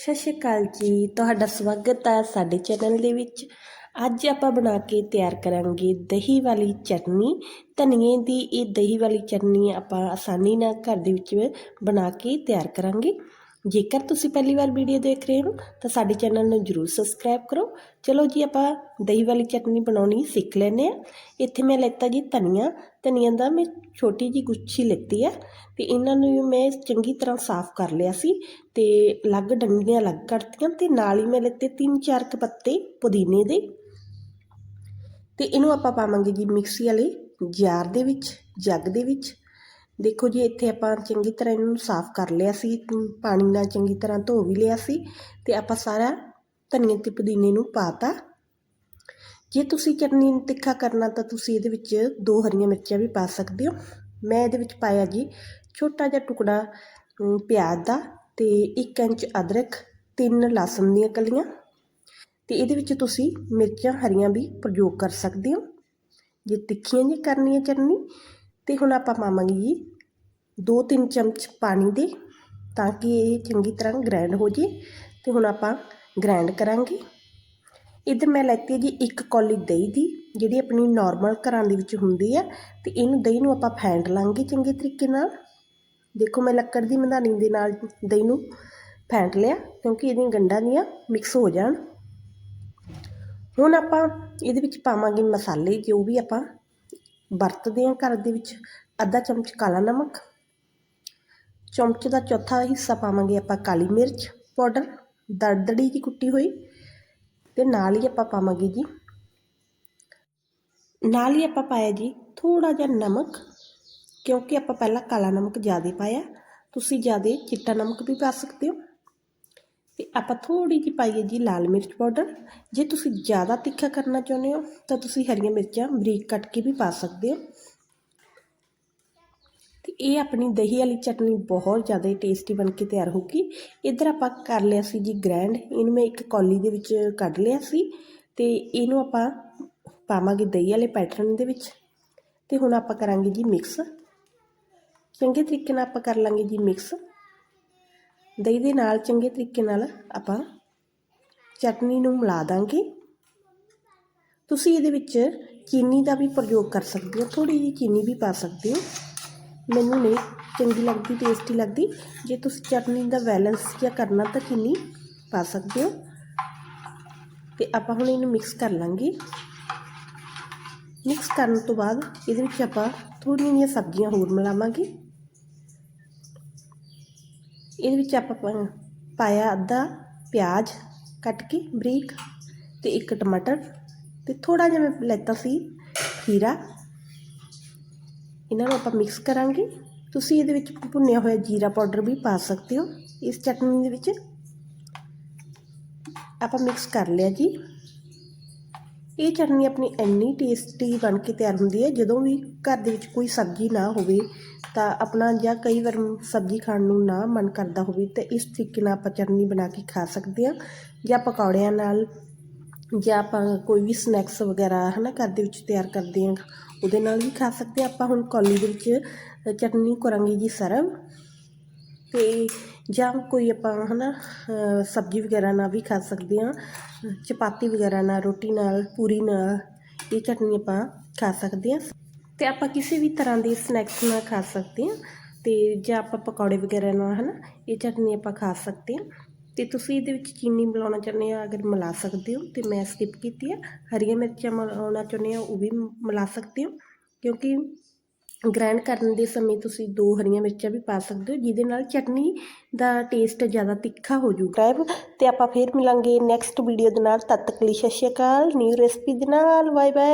ਸਤਿ ਸ਼੍ਰੀ ਅਕਾਲ ਜੀ। ਤੁਹਾਡਾ ਸਵਾਗਤ ਹੈ ਸਾਡੇ ਚੈਨਲ ਦੇ ਵਿੱਚ। ਅੱਜ ਆਪਾਂ ਬਣਾ ਕੇ ਤਿਆਰ ਕਰਾਂਗੇ ਦਹੀਂ ਵਾਲੀ ਚਟਨੀ। ਧਨੀਏ ਦੀ ਇਹ ਦਹੀਂ ਵਾਲੀ ਚਟਨੀ ਆਪਾਂ ਆਸਾਨੀ ਨਾਲ ਘਰ ਦੇ ਵਿੱਚ ਬਣਾ ਕੇ ਤਿਆਰ ਕਰਾਂਗੇ। ਜੇਕਰ ਤੁਸੀਂ ਪਹਿਲੀ ਵਾਰ ਵੀਡੀਓ ਦੇਖ ਰਹੇ ਹੋ, ਤਾਂ ਸਾਡੇ ਚੈਨਲ ਨੂੰ ਜਰੂਰ ਸਬਸਕ੍ਰਾਈਬ ਕਰੋ। ਚਲੋ ਜੀ, ਆਪਾਂ ਦਹੀਂ ਵਾਲੀ ਚਟਨੀ ਬਣਾਉਣੀ ਸਿੱਖ ਲੈਨੇ ਆ ਇੱਥੇ ਮੈਂ ਲੈਤਾ ਜੀ ਧਨੀਆ। ਧਨੀਆ ਦਾ ਮੈਂ ਛੋਟੀ ਜੀ ਗੁੱਛੀ ਲੈਤੀ ਆ ਤੇ ਇਹਨਾਂ ਨੂੰ ਮੈਂ ਚੰਗੀ ਤਰ੍ਹਾਂ ਸਾਫ਼ ਕਰ ਲਿਆ ਸੀ ਤੇ ਅਲੱਗ ਡੰਡੀਆਂ ਅਲੱਗ ਕਰਤੀਆਂ ਤੇ ਨਾਲ ਹੀ ਮੈਂ ਲੈਤੇ ਤਿੰਨ ਚਾਰ ਕ ਪੱਤੇ ਪੁਦੀਨੇ ਦੇ। ਤੇ ਇਹਨੂੰ ਆਪਾਂ ਪਾਵਾਂਗੇ ਜੀ ਮਿਕਸੀ ਵਾਲੇ ਜਾਰ ਦੇ ਵਿੱਚ, ਜੱਗ ਦੇ ਵਿੱਚ। ਦੇਖੋ ਜੀ, ਇੱਥੇ ਆਪਾਂ ਚੰਗੀ ਤਰ੍ਹਾਂ ਇਹਨੂੰ ਸਾਫ਼ ਕਰ ਲਿਆ ਸੀ ਪਾਣੀ ਨਾਲ ਚੰਗੀ ਤਰ੍ਹਾਂ ਧੋ ਵੀ ਲਿਆ ਸੀ ਤੇ ਆਪਾਂ ਸਾਰਾ ਧਨੀਏ ਤੇ ਪੁਦੀਨੇ ਨੂੰ ਪਾਤਾ। ਜੇ ਤੁਸੀਂ ਚਟਨੀ ਤਿੱਖਾ ਕਰਨਾ ਤਾਂ ਤੁਸੀਂ ਇਹਦੇ ਵਿੱਚ ਦੋ ਹਰੀਆਂ ਮਿਰਚਾਂ ਵੀ ਪਾ ਸਕਦੇ ਹੋ। ਮੈਂ ਇਹਦੇ ਵਿੱਚ ਪਾਇਆ ਜੀ ਛੋਟਾ ਜਿਹਾ ਟੁਕੜਾ ਪਿਆਜ਼ ਦਾ ਤੇ 1 ਇੰਚ ਅਦਰਕ, ਤਿੰਨ ਲਸਣ ਦੀਆਂ ਕਲੀਆਂ ਤੇ ਇਹਦੇ ਵਿੱਚ ਤੁਸੀਂ ਮਿਰਚਾਂ ਹਰੀਆਂ ਵੀ ਪ੍ਰਯੋਗ ਕਰ ਸਕਦੇ ਹੋ। ਜੇ ਤਿੱਖੀਆਂ ਜੀ ਕਰਨੀ ਹੈ ਚਟਨੀ ਤੇ ਹੁਣ ਆਪਾਂ ਪਾਵਾਂਗੇ ਜੀ 2-3 ਚਮਚ ਪਾਣੀ ਦੇ ਤਾਂ ਕਿ ਇਹ ਚੰਗੀ ਤਰ੍ਹਾਂ ਗ੍ਰਾਈਂਡ ਹੋ ਜੇ ਤੇ ਹੁਣ ਆਪਾਂ ਗ੍ਰਾਈਂਡ ਕਰਾਂਗੇ। ਇਧਰ ਮੈਂ ਲੈਤੀ ਜੀ ਇੱਕ ਕੌਲੀ ਦਹੀਂ ਦੀ, ਜਿਹੜੀ ਆਪਣੀ ਨਾਰਮਲ ਘਰਾਂ ਦੇ ਵਿੱਚ ਹੁੰਦੀ ਆ ਤੇ ਇਹਨੂੰ ਦਹੀਂ ਨੂੰ ਆਪਾਂ ਫੈਂਟ ਲਾਂਗੇ ਚੰਗੇ ਤਰੀਕੇ ਨਾਲ। ਦੇਖੋ ਮੈਂ ਲੱਕੜ ਦੀ ਮਧਾਨੀ ਦੇ ਨਾਲ ਦਹੀਂ ਨੂੰ ਫੈਂਟ ਲਿਆ ਕਿਉਂਕਿ ਇਹਦੀਆਂ ਗੰਢਾਂ ਦੀਆਂ ਮਿਕਸ ਹੋ ਜਾਣ। ਹੁਣ ਆਪਾਂ ਇਹਦੇ ਵਿੱਚ ਪਾਵਾਂਗੇ ਮਸਾਲੇ ਜੋ ਵੀ ਆਪਾਂ ਵਰਤਦੇ ਹਾਂ ਘਰ ਦੇ ਵਿੱਚ, ਅੱਧਾ ਚਮਚ ਕਾਲਾ ਨਮਕ ਚਮਚ ਦਾ ਚੌਥਾ ਹਿੱਸਾ ਪਾਵਾਂਗੇ ਆਪਾਂ ਕਾਲੀ ਮਿਰਚ ਪਾਊਡਰ, ਦਰਦੜੀ ਦੀ ਕੁੱਟੀ ਹੋਈ ਤੇ ਨਾਲ ਹੀ ਆਪਾਂ ਪਾਵਾਂਗੇ ਜੀ, ਨਾਲ ਹੀ ਆਪਾਂ ਪਾਇਆ ਜੀ ਥੋੜਾ ਜਿਹਾ ਨਮਕ, ਕਿਉਂਕਿ ਆਪਾਂ ਪਹਿਲਾਂ ਕਾਲਾ ਨਮਕ ਜ਼ਿਆਦਾ ਪਾਇਆ, ਤੁਸੀਂ ਜ਼ਿਆਦਾ ਚਿੱਟਾ ਨਮਕ ਵੀ ਪਾ ਸਕਦੇ ਹੋ। ਤੇ ਆਪਾਂ ਥੋੜੀ ਜਿਹੀ ਪਾਈਏ ਜੀ ਲਾਲ ਮਿਰਚ ਪਾਊਡਰ, ਜੇ ਤੁਸੀਂ ਜ਼ਿਆਦਾ ਤਿੱਖਾ ਕਰਨਾ ਚਾਹੁੰਦੇ ਹੋ ਤਾਂ ਤੁਸੀਂ ਹਰੀਆਂ ਮਿਰਚਾਂ ਬਰੀਕ ਕੱਟ ਕੇ ਵੀ ਪਾ ਸਕਦੇ ਹੋ। ਇਹ ਆਪਣੀ ਦਹੀਂ ਵਾਲੀ ਚਟਨੀ ਬਹੁਤ ਜ਼ਿਆਦਾ ਟੇਸਟੀ ਬਣ ਕੇ ਤਿਆਰ ਹੋਊਗੀ ਇੱਧਰ ਆਪਾਂ ਕਰ ਲਿਆ ਸੀ ਜੀ ਗ੍ਰੈਂਡ ਇਹਨੂੰ ਮੈਂ ਇੱਕ ਕੌਲੀ ਦੇ ਵਿੱਚ ਕੱਢ ਲਿਆ ਸੀ ਤੇ ਇਹਨੂੰ ਆਪਾਂ ਪਾਵਾਂਗੇ ਦਹੀਂ ਵਾਲੇ ਪੈਟਰਨ ਦੇ ਵਿੱਚ ਤੇ ਹੁਣ ਆਪਾਂ ਕਰਾਂਗੇ ਜੀ ਮਿਕਸ ਚੰਗੇ ਤਰੀਕੇ ਨਾਲ ਆਪਾਂ ਕਰ ਲਾਂਗੇ ਜੀ ਮਿਕਸ ਦਹੀਂ ਦੇ ਨਾਲ ਚੰਗੇ ਤਰੀਕੇ ਨਾਲ ਆਪਾਂ ਚਟਨੀ ਨੂੰ ਮਿਲਾ ਦਾਂਗੇ। ਤੁਸੀਂ ਇਹਦੇ ਵਿੱਚ ਚੀਨੀ ਦਾ ਵੀ ਪ੍ਰਯੋਗ ਕਰ ਸਕਦੇ ਹੋ ਥੋੜੀ ਜਿਹੀ ਚੀਨੀ ਵੀ ਪਾ ਸਕਦੇ ਹੋ। ਮੈਨੂੰ ਨਹੀਂ, ਚੰਗੀ ਲੱਗਦੀ ਟੇਸਟੀ ਲੱਗਦੀ। ਜੇ ਤੁਸੀਂ ਚਟਨੀ ਦਾ ਬੈਲੈਂਸ ਜਾਂ ਕਰਨਾ ਤਾਂ ਚੀਨੀ ਪਾ ਸਕਦੇ ਹੋ। ਤੇ ਆਪਾਂ ਹੁਣ ਇਹਨੂੰ ਮਿਕਸ ਕਰ ਲਾਂਗੇ। ਮਿਕਸ ਕਰਨ ਤੋਂ ਬਾਅਦ ਇਹਦੇ ਵਿੱਚ ਆਪਾਂ ਥੋੜੀਆਂ ਜਿਹੀਆਂ ਸਬਜ਼ੀਆਂ ਹੋਰ ਮਿਲਾਵਾਂਗੇ। ਇਹਦੇ ਵਿੱਚ ਆਪਾਂ ਪਾਇਆ ਅੱਧਾ ਪਿਆਜ਼ ਕੱਟ ਕੇ, ਬਰੀਕ ਤੇ ਇੱਕ ਟਮਾਟਰ ਤੇ ਥੋੜਾ ਜਿਹਾ ਮੈਂ ਲੈਤਾ ਸੀ ਖੀਰਾ। ਇਹਨਾਂ ਨੂੰ ਆਪਾਂ ਮਿਕਸ ਕਰਾਂਗੇ। ਤੁਸੀਂ ਇਹਦੇ ਵਿੱਚ ਭੁੰਨਿਆ ਹੋਇਆ ਜੀਰਾ ਪਾਊਡਰ ਵੀ ਪਾ ਸਕਦੇ ਹੋ। ਇਸ ਚਟਨੀ ਦੇ ਵਿੱਚ ਆਪਾਂ ਮਿਕਸ ਕਰ ਲਿਆ ਜੀ। ਇਹ ਚਟਨੀ ਆਪਣੀ ਇੰਨੀ ਟੇਸਟੀ ਬਣ ਕੇ ਤਿਆਰ ਹੁੰਦੀ ਹੈ, ਜਦੋਂ ਵੀ ਘਰ ਦੇ ਵਿੱਚ ਕੋਈ ਸਬਜ਼ੀ ਨਾ ਹੋਵੇ, ਤਾਂ ਆਪਣਾ ਜਾਂ ਕਈ ਵਾਰ ਸਬਜ਼ੀ ਖਾਣ ਨੂੰ ਨਾ ਮਨ ਕਰਦਾ ਹੋਵੇ, ਤਾਂ ਇਸ ਤਰੀਕੇ ਨਾਲ ਆਪਾਂ ਚਟਨੀ ਬਣਾ ਕੇ ਖਾ ਸਕਦੇ ਹਾਂ। ਜਾਂ ਪਕੌੜਿਆਂ ਨਾਲ ਜਾਂ ਆਪਾਂ ਕੋਈ ਵੀ ਸਨੈਕਸ ਵਗੈਰਾ ਹੈ ਨਾ ਘਰ ਦੇ ਵਿੱਚ ਤਿਆਰ ਕਰਦੇ ਹਾਂ, ਉਹਦੇ ਨਾਲ ਵੀ ਖਾ ਸਕਦੇ ਹਾਂ। ਆਪਾਂ ਹੁਣ ਕੌਲੀ ਦੇ ਵਿੱਚ ਚਟਨੀ ਕਰਾਂਗੇ ਜੀ ਸਰਵ। ਤੇ ਜਾਂ ਕੋਈ ਆਪਾਂ ਹੈ ਨਾ ਸਬਜ਼ੀ ਵਗੈਰਾ ਨਾਲ ਵੀ ਖਾ ਸਕਦੇ ਹਾਂ। ਚਪਾਤੀ ਵਗੈਰਾ ਨਾਲ, ਰੋਟੀ ਨਾਲ, ਪੂਰੀ ਨਾਲ, ਇਹ ਚਟਨੀ ਆਪਾਂ ਖਾ ਸਕਦੇ ਹਾਂ। ਤੇ ਆਪਾਂ ਕਿਸੇ ਵੀ ਤਰ੍ਹਾਂ ਦੇ ਸਨੈਕਸ ਨਾਲ ਖਾ ਸਕਦੇ ਹਾਂ। ਤੇ ਜਾਂ ਆਪਾਂ ਪਕੌੜੇ ਵਗੈਰਾ ਨਾਲ ਹੈ ਨਾ ਇਹ ਚਟਨੀ ਆਪਾਂ ਖਾ ਸਕਦੇ ਹਾਂ। ਤੇ ਤੁਸੀਂ ਇਹਦੇ ਵਿੱਚ ਚੀਨੀ ਮਿਲਾਉਣਾ ਚਾਹੁੰਦੇ ਆ, ਅਗਰ ਮਿਲਾ ਸਕਦੇ ਹੋ, ਤੇ ਮੈਂ ਸਕਿਪ ਕੀਤੀ ਆ। ਹਰੀਆਂ ਮਿਰਚਾਂ ਮਿਲਾਉਣਾ ਚਾਹੁੰਦੇ ਆ, ਉਹ ਵੀ ਮਿਲਾ ਸਕਦੇ ਹੋ, ਕਿਉਂਕਿ ਗ੍ਰਾਈਂਡ ਕਰਨ ਦੇ ਸਮੇਂ ਤੁਸੀਂ ਦੋ ਹਰੀਆਂ ਮਿਰਚਾਂ ਵੀ ਪਾ ਸਕਦੇ ਹੋ, ਜਿਹਦੇ ਨਾਲ ਚਟਨੀ ਦਾ ਟੇਸਟ ਜ਼ਿਆਦਾ ਤਿੱਖਾ ਹੋ ਜਾਊਗਾ। ਤੇ ਆਪਾਂ ਫੇਰ ਮਿਲਾਂਗੇ ਨੈਕਸਟ ਵੀਡੀਓ ਦੇ ਨਾਲ। ਤਦ ਤੱਕ ਲਈ ਸਤਿ ਸ਼੍ਰੀ ਅਕਾਲ ਨਿਊ ਰੈਸਪੀ ਦੇ ਨਾਲ। Bye bye